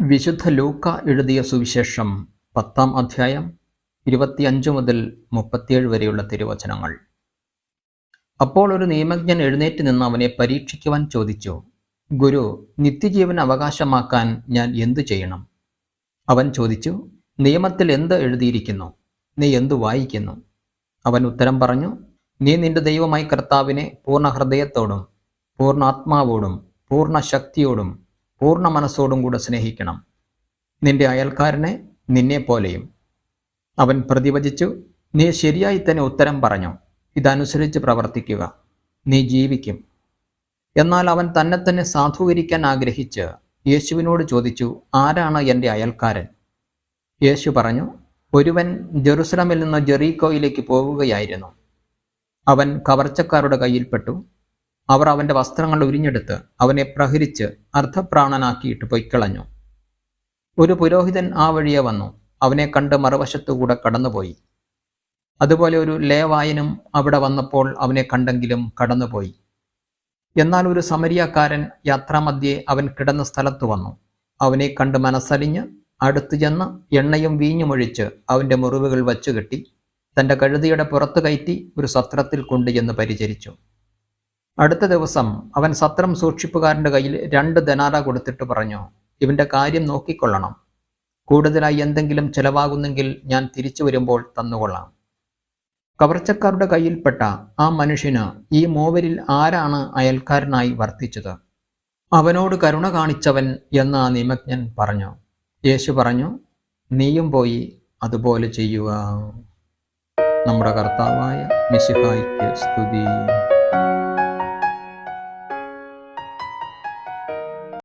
വിശുദ്ധ ലൂക്ക എഴുതിയ സുവിശേഷം പത്താം അധ്യായം ഇരുപത്തിയഞ്ച് മുതൽ മുപ്പത്തിയേഴ് വരെയുള്ള തിരുവചനങ്ങൾ. അപ്പോൾ ഒരു നിയമജ്ഞൻ എഴുന്നേറ്റ് നിന്ന് അവനെ പരീക്ഷിക്കുവാൻ ചോദിച്ചു ഗുരു നിത്യജീവൻ അവകാശമാക്കാൻ ഞാൻ എന്തു ചെയ്യണം? അവൻ ചോദിച്ചു നിയമത്തിൽ എന്ത് എഴുതിയിരിക്കുന്നു? നീ എന്തു വായിക്കുന്നു? അവൻ ഉത്തരം പറഞ്ഞു നീ നിന്റെ ദൈവമായി കർത്താവിനെ പൂർണ ഹൃദയത്തോടും പൂർണ ആത്മാവോടും പൂർണ ശക്തിയോടും പൂർണ മനസ്സോടും കൂടെ സ്നേഹിക്കണം. നിന്റെ അയൽക്കാരനെ നിന്നെ പോലെയും. അവൻ പ്രതിവചിച്ചു നീ ശരിയായി തന്നെ ഉത്തരം പറഞ്ഞു. ഇതനുസരിച്ച് പ്രവർത്തിക്കുക. നീ ജീവിക്കും. എന്നാൽ അവൻ തന്നെ തന്നെ സാധൂകരിക്കാൻ ആഗ്രഹിച്ച് യേശുവിനോട് ചോദിച്ചു ആരാണ് എന്റെ അയൽക്കാരൻ? യേശു പറഞ്ഞു ഒരുവൻ ജെറുസലമിൽ നിന്ന് ജെറീക്കോയിലേക്ക് പോവുകയായിരുന്നു. അവൻ കവർച്ചക്കാരുടെ കയ്യിൽപ്പെട്ടു. അവർ അവന്റെ വസ്ത്രങ്ങൾ ഉരിഞ്ഞെടുത്ത് അവനെ പ്രഹരിച്ച് അർദ്ധപ്രാണനാക്കിയിട്ട് പൊയ്ക്കളഞ്ഞു. ഒരു പുരോഹിതൻ ആ വഴിയെ വന്നു. അവനെ കണ്ട് മറുവശത്തുകൂടെ കടന്നുപോയി. അതുപോലെ ഒരു ലേവായനും അവിടെ വന്നപ്പോൾ അവനെ കണ്ടെങ്കിലും കടന്നുപോയി. എന്നാൽ ഒരു സമരിയാക്കാരൻ യാത്രാമധ്യേ അവൻ കിടന്ന സ്ഥലത്ത് വന്നു. അവനെ കണ്ട് മനസ്സലിഞ്ഞ് അടുത്തു ചെന്ന് എണ്ണയും വീഞ്ഞുമൊഴിച്ച് അവന്റെ മുറിവുകൾ വച്ചുകെട്ടി തന്റെ കഴുതിയുടെ പുറത്തു കയറ്റി ഒരു സത്രത്തിൽ കൊണ്ടുചെന്ന് പരിചരിച്ചു. അടുത്ത ദിവസം അവൻ സത്രം സൂക്ഷിപ്പുകാരന്റെ കയ്യിൽ രണ്ട് ധനാറ കൊടുത്തിട്ട് പറഞ്ഞു ഇവന്റെ കാര്യം നോക്കിക്കൊള്ളണം. കൂടുതലായി എന്തെങ്കിലും ചെലവാകുന്നെങ്കിൽ ഞാൻ തിരിച്ചു വരുമ്പോൾ തന്നുകൊള്ളാം. കവർച്ചക്കാരുടെ കയ്യിൽപ്പെട്ട ആ മനുഷ്യന് ഈ മൂവരിൽ ആരാണ് അയൽക്കാരനായി വർത്തിച്ചത്? അവനോട് കരുണ കാണിച്ചവൻ എന്ന് ആ നിമജ്ഞൻ പറഞ്ഞു. യേശു പറഞ്ഞു നീയും പോയി അതുപോലെ ചെയ്യുക. നമ്മുടെ കർത്താവായ മിശിഹായിക്ക് സ്തുതി.